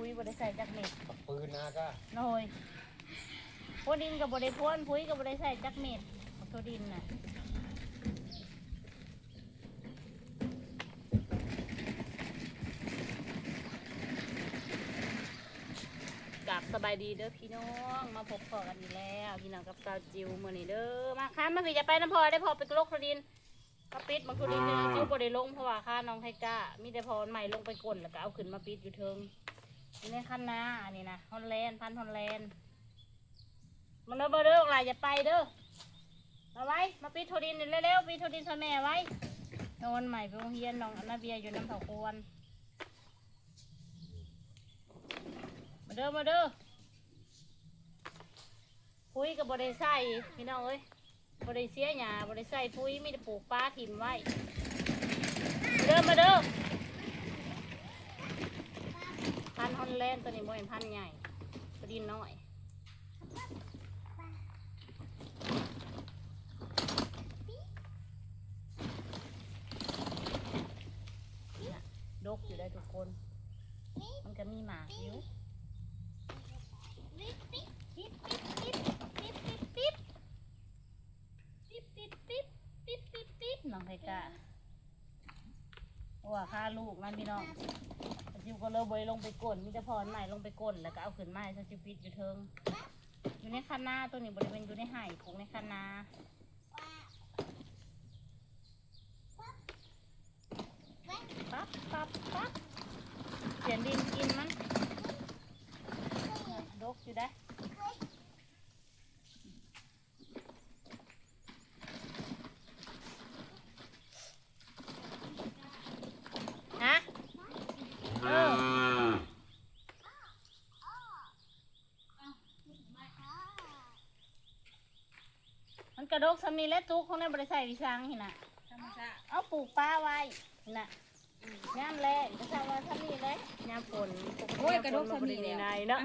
ำนี่แหละปุ๋ยบ่ได้ใส่จักเม็ดกับปืนนะก็น้อยพวดินก็บ่ได้พ่นปุ๋ยก็บ่ได้ใส่จักเม็ดบักตัวดินน่ะกับสบายดีเด้อพี่น้องมาพบพอกันอีกแล้วพี่น้องกับสาวจิวมื้อนี้เด้อมาค่ะมาพี่จะไปน้ำพอได้พอไปลกตัวดินก็ปิดบางตัวดินเนี่ยจิวบ่ได้ลงเพราะว่าค่าน้องไทก้ามีแต่พอใหม่ลงไปก้นแล้วก็เอาขึ้นมาปิดอยู่เทิง นี่ในคันนาอันนี้นะฮอลแลนด์พันฮอลแลนด์มันเด้อเบอร์เด้ออะไรอย่าไปเด้อเอาไว้ มาปีโทดินเร็วๆปีโทดินซอยแม่ไว้นอนใหม่ไปโรงเรียนน้องอนาเบียอยู่น้ำเผาควรมาเด้อมาเด้อปุ๋ยกับบริใส่พี่น้องเอ้ยบริเสียหยาบริใส่ปุ๋ยไมแต่ได้ปลูกปลาถิ่มไว้ มาเด้อมาเด้อ พันฮอนแลนด์ตัวนี้บ่เป็นพันใหญ่ตัวดินน้อยดกอยู่ได้ทุกคน มันก็มีหมากอยู่น้องไทก้าว่าค่าลูกนั่นพี่น้อง ก็เลยบอยลงไปกลนมีแต่พรใหม่ลงไปกลนแล้วก็เอาขึ้นมาให้ซะจิปิดอยู่เทิง อยู่ในคันนาตัวนี้บริเวณอยู่ในไห่ปลูกในคันนาปั๊บปั๊บปั๊บเสียนดินกินมันดกอยู่ได้อฮะ เออ มัน กระดกสำนีและตุกของในบริษัทวิสังหินะธรรมชาติเอาปลูกปลาไว้หินะยามแรงก็ทำว่าสำนีเลยยามฝนโอ้ยกระดกสำนีในแล้วในเนาะ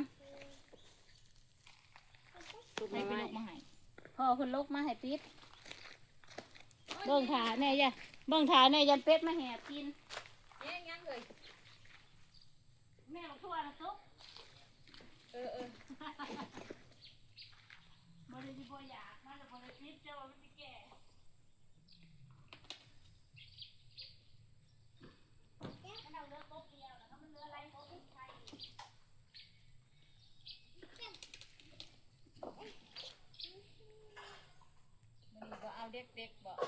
ปลูกให้ไม้ไปลกมาให้พ่อคุณลกมาให้ปิดเบิ่งขาแน่ยะเบิ่งขาแน่ยันเป็ดมาแหบกินยังยังเลยแม่มาทั่วนะตุ๊กเออเออบ ริษัทบ่อยากมาแต่บริษัทเจ้าว่ามันสิแก่มันเอาเลือกต๊กเดียวแล้วก็มันเหลืออะไรต๊กอีกใคร มันก็เอาเด็กๆบอก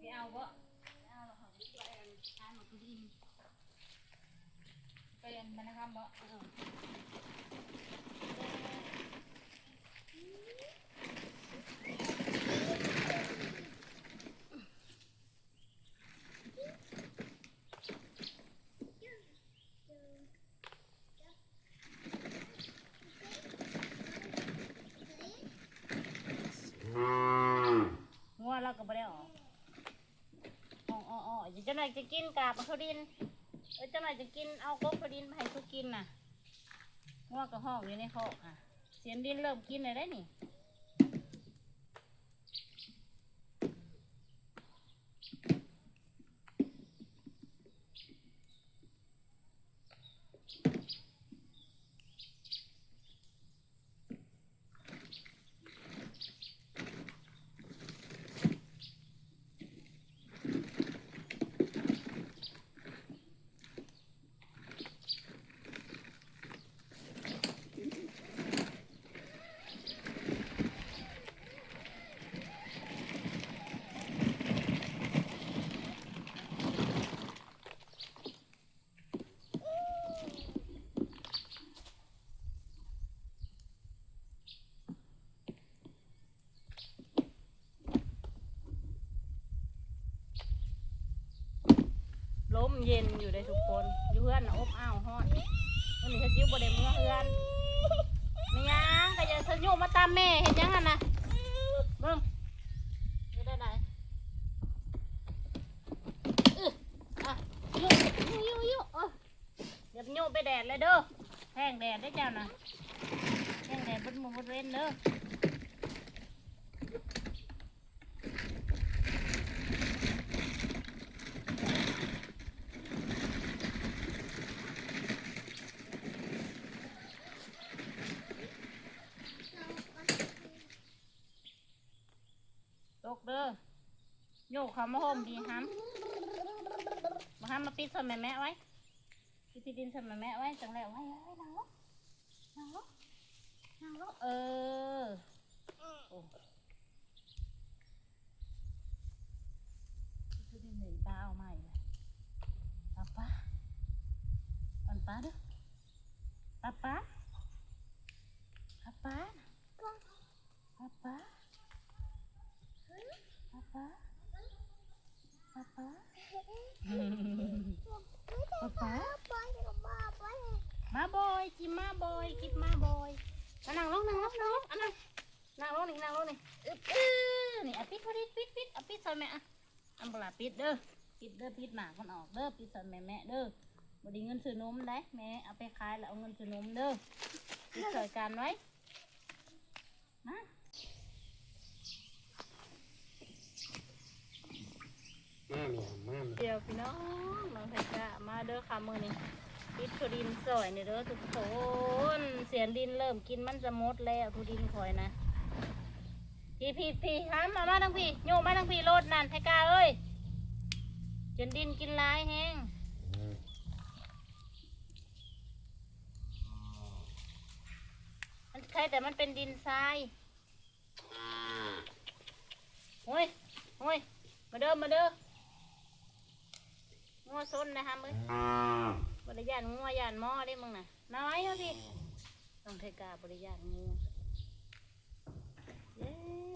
ไปเอาบ่ไปเอาแล้วเขาไปเอาทาน หมดทุกทีไปเรียนมันนะครับบอกงัวเราก็ไม่ได้ออก อ๋ออ๋ออ๋อเดี๋ยจะหน่อยจะกินกาบเขาดินเออจะหน่อยจะกินเอากบเขาดินมาให้เขากินน่ะงัวก็ห้องอยู่ในคอกอะ เสียงดินเริ่มกินเลยได้นี่ มเย็นอยู่ได้ทุกคนอยู่เพื่อนนะอบอ้าวฮอดวันนี้ฉันจิ้วบ่ได้เมื่อเพื่อนไม่ยังก็จะฉันอยู่มาตามแม่เห็นยังอะนะเบิ่งอยู่ได้ไหนอื้ออะยู่ยู่ยู่เออเดี๋ยวอยู่ไปแดดเลยเด้อแห้งแดดได้เจ้านะแห้งแดดบนมู่บนเว้นเด้อ เด้อโยก เขามาห่มดีฮัมมาฮัมมาปิดสมัยแม่ไว้ปิดที่ดินสมัยแม่ไว้จังแล้วไว้ไว้นางลกนางลกนางลกเออโอ้ที่ดินหนึ่งป้าเอาใหม่เลยป้าป้าอ่อนป้าด้อป้าป้าป้าป้าป้าป้าป๊าป๊า ป๊าป๊ามาบอยกินมาบอยกินมาบอยมานั่งลงนั่งลงนั่งลงอันนั้นนั่งลงนี่นั่งลงนี่อึบอื้อนี่อปิดพอดีปิดปิดเอาปิดซอยแม่อะอันบลาปิดเด้อปิดเด้อปิดหมากมันออกเด้อปิดซอยแม่แม่เด้อบดีเงินซื้อนมได้แม่เอาไปขายแล้วเอาเงินซื้อนมเด้อปิดซอยกันไว้มา มาเมียมาเมียเดี๋ยวพี่น้องน้องไทยกะมาเด้อค่ะมือนี้ปิดทุดินสอยนี่เด้อทุกคนเสียนดินเริ่มกินมันจะหมดแล้วทุดินคอยนะพี่พี่พี่ห้ามมามาทั้งพี่โยมมาทั้งพี่โลดนั่นไทยกาเอ้ยจนดินกินหลายแห้งมันใครแต่มันเป็นดินทรายโอ้ยโอ้ยมาเด้อมาเด้อ งัวซนนะคะมึงบริยานงัวยานหม้อได้มึงน่ะ น้อยเท่าสิต้องเทกาบริยานงูเย้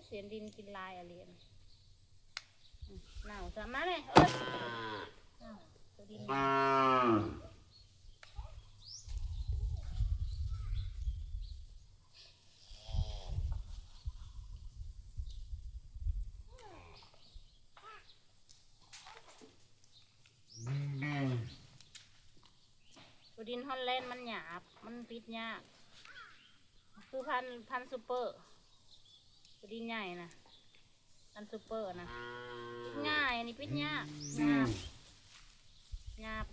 เสียนดินกินลายอะไรยนอืมหนาวสามาเลยเอ้ยอ้าวตัวดินตัว ดินฮอลแลนด์มันหยาบ มันปิดยาก คือพันพันซูเปอร์ตัวดินใหญ่นะพันซูเปอร์นะ ง่ายอันนี้ปิดยากหยาบหยาบ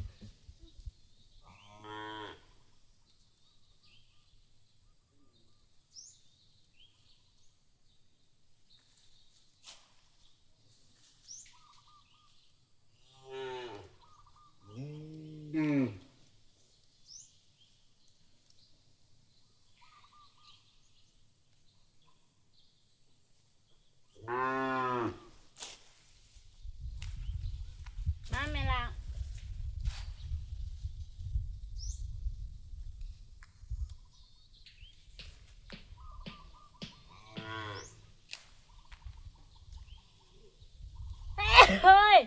มาแม่ละเฮ้ย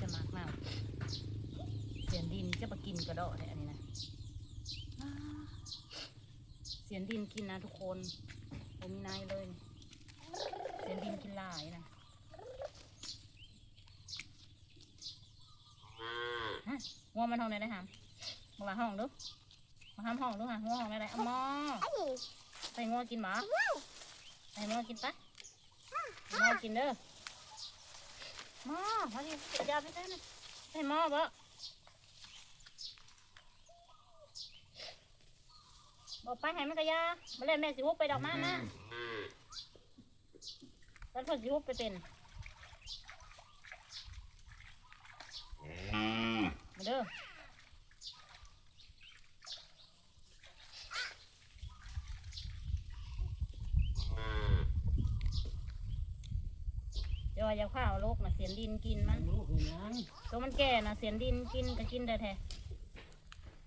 จะมากมากเสียนดินจะมากินก ระโดดเลยอันนี้นะอ้าเสียนดินกินนะทุกคนผมมีนายเลยนี่เสียนดินกินหลายนะฮะงัวมันห้องไหนได้หามมาละห้องดูมาห้ามห้องดูฮะงัวห้องไหนได้เอาหมอใส่งัวกินหมาใส่งัวกินปะงัวกินเด้อหม้อพอดีเสียยาไปได้นะใส่หม้อบ่ บอกไปให้มันกระยามาเล่นแม่สิวุบไปดอกมามาแล้วเพิ่นสิวุบไปเป็นมาเด้อเดี๋ยวอย่าข้าวโลกนะเสียนดินกินมันลูกยังตัวมันแก่นะเสียนดินกินก็กินได้แท้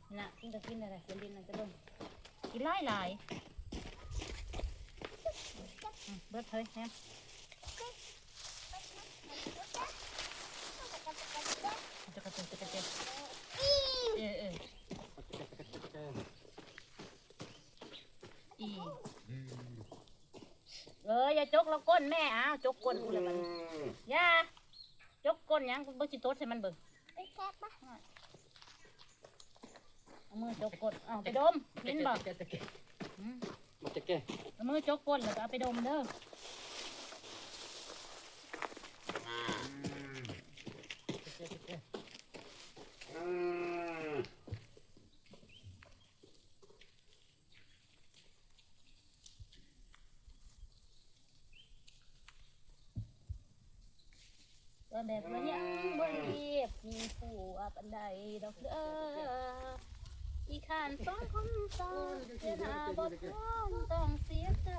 นี่นะกินก็กินได้แท้เสียนดินน่ะจะเบิ่ง กินหลายหลายอืมเบิดเฮ้ยแฮมจะกระตุกจะกระเตะเออเอออีเอเอออย่าจกแล้วก้นแม่อ้าวจกก้นกูเลยมันอย่าจกก้นหยังกูบ่สิโตดใส่มันเบิ่งเอา มือจกก้นเอาไปดมเห็นบ่อืมมันจะแก้เอามือจกก้นแล้วก็เอาไปดมเด้อก็แบบว่ายังบ่เรียบมีผู้ว่าปันใดดอกเด้อ อีขานสองคนสองเสียหาบ่ท้องต้องเสียใจ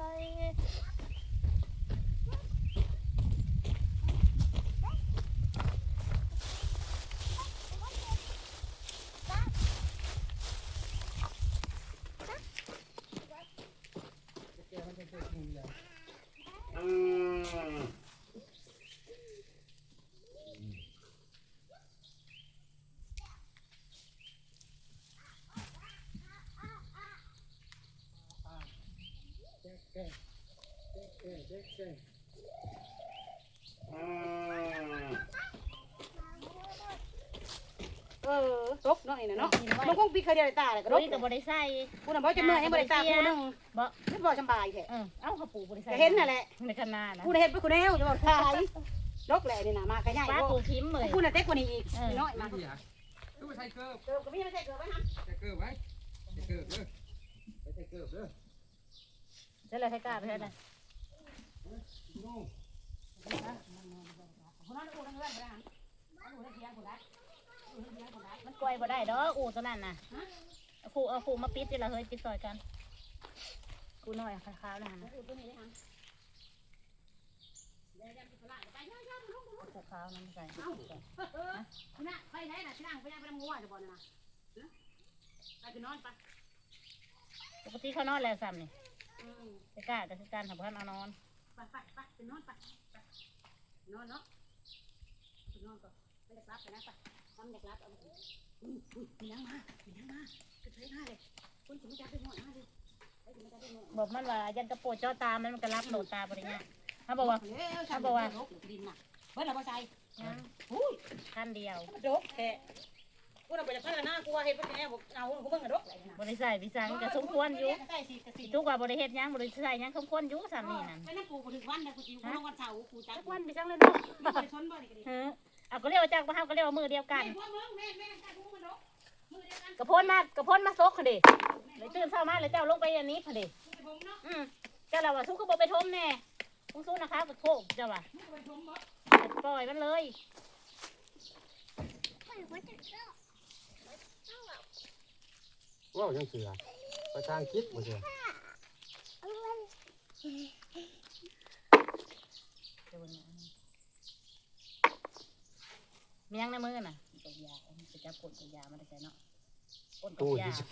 เออตกเนาะนี่น่ะเนาะมันคงปีเคยได้ตาเลยก็รตถกก็บ่ได้ใส่กูน่ะบ่จะเมื่อยให้บ่ได้ตากูนึงบ่ไม่บ่สำบายแท้เออเอ้าเขาปลูกบ่ได้ใส่ก็เห็นนั่นแหละในคณะนะกูน่ะเฮ็ดไปกูแนวจะบอกทายลกแหละนี่น่ะมาขยายป้าบ่ปลูพิมพ์เลยกูน่ะเต็กกว่านี้อีกน้อยมาตู้ใส่เกิบเกิบก็มีไม่ใช่เกิบไว้ฮะใส่เกิบไว้ใส่เกิบเด้อใส่เกิบเด้อ เลยให้กล้าไปเฮ็ดน่ะนู่นกูนอนกูนั่งเลื่อนไปฮะกูได้เทียงกูได้กูได้เทียงกูได้มันกลวยบ่ได้ดอกอูตัวนั้นน่ะเอาคู่เอาคู่มาปิดนี่ล่ะเฮ้ยปิดซอยกันกูน้อยขาวๆนั่นน่ะกูตัวนะฮะคู่ขาวนั่นใส่เอาเออกูน่ะไปไหนน่ะสินั่งไปนั่งไปนำงัวจะบ่น่ะไปคือนอนไปปกติเขานอนแล้วซ้ำนี่ ไปกล้าก็คือการทำพันเอานอนไปไปไปไปนอนไปไปนอนเนาะไปนอนก่อนไม่ได้รับไปนะไปทำเด็กรับเอาอุ้ยอุ้ยมีนังมามีนังมาคือเทยมาเลยคุณถึงจะไปหมดนะดิไปถึงจะไปหมดบอกมันว่ายันกระโปรงเจ้าตามันมันก็รับโหลดตาบ่ได้เงี้ยเขาบอกว่าเร็วชาวบ้านรกดินน่ะเบิ้ลเราบ่ใส่ยังอุ้ยขั้นเดียวมันรกแค่ กูเราไปจะพัฒนากูว่าเฮ็ดเป็นแนวเอากูเบิ่งกระรกอะไรนะบ่ได้ใส่พิซังก็สมควรอยู่ใส่สิกระสีทุกว่าบ่ได้เฮ็ดหยังบ่ได้ใส่หยังสมควรอยู่ซ้ำนี่นั่นไปนั่งกูกูถึงวันนะกูจิวกูลงวันเสาร์กูจัจักกวันพิซังเลยเนาะไม่ไปชนบ่นี่ก็ดีเออเอาก็เรียกว่าจักบ่เฮาก็เรียกว่ามือเดียวกันแม่พวกมึงแม่แม่จักกูมันรกมือเดียวกันกระพ้นมากระพ้นมาซกหั่นดิเลยตื่นเช้ามาแล้วเจ้าลงไปอันนี้หั่นดิกูไปบ่งเนาะอืมเจ้าเราว่าสู้ก็บ่ไปทมแน่คงสู้นะคะก็โคกเจ้าว่ามึงไปชมบ่ปล่อยมันเลย ว้าวยังเสือไปทางคิดบ่เสือเดี๋ยวนี้มียังในมือน่ะกดยาเอาไปจับกดยามันได้ใส่เนาะกดตู้ยาที่สิ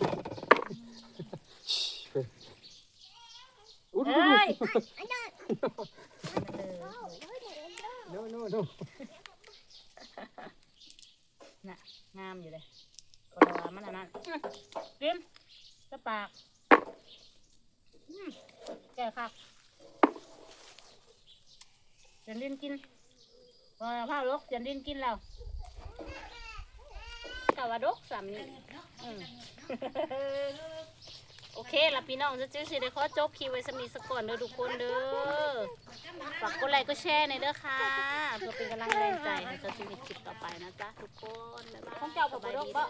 อุ้ยเอ้ยโน่โน่โน่งามอยู่เลย ก็รอมันอันนั้นกินสปากแก่คักเสียนดินกินพอผ้าลกเสียนดินกินแล้วกะว่าดกสามนี่ โอเคละพี่น้องจะจื้อสิได้ขอจบคลิปไว้สมีสก่อนเด้อทุกคนเด้อฝากกดไลค์กดแชร์ในเด้อค่ะเพื่อเป็นกำลังแรงใจให้กับชีวิตคลิปต่อไปนะจ๊ะทุกคนบ๊ายบายของเจ้าบ่บ่รกบ่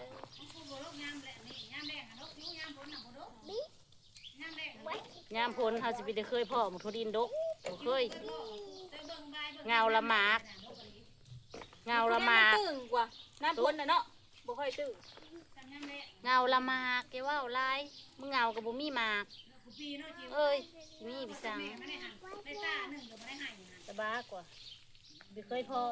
ยามพ้นเขาสิไปได้เคยพ่อหมกทุดินดกบ่เคยเงาละหมากเงาละหมากตึงกว่าน้ำพ้นน่ะเนาะบ่ค่อยตึง เงาละหมากแกว่าเอาลายมึงเงากับบ่มีหมากเอ้ยสิมีพี่สังสบายกว่าบ่เคยพ่อ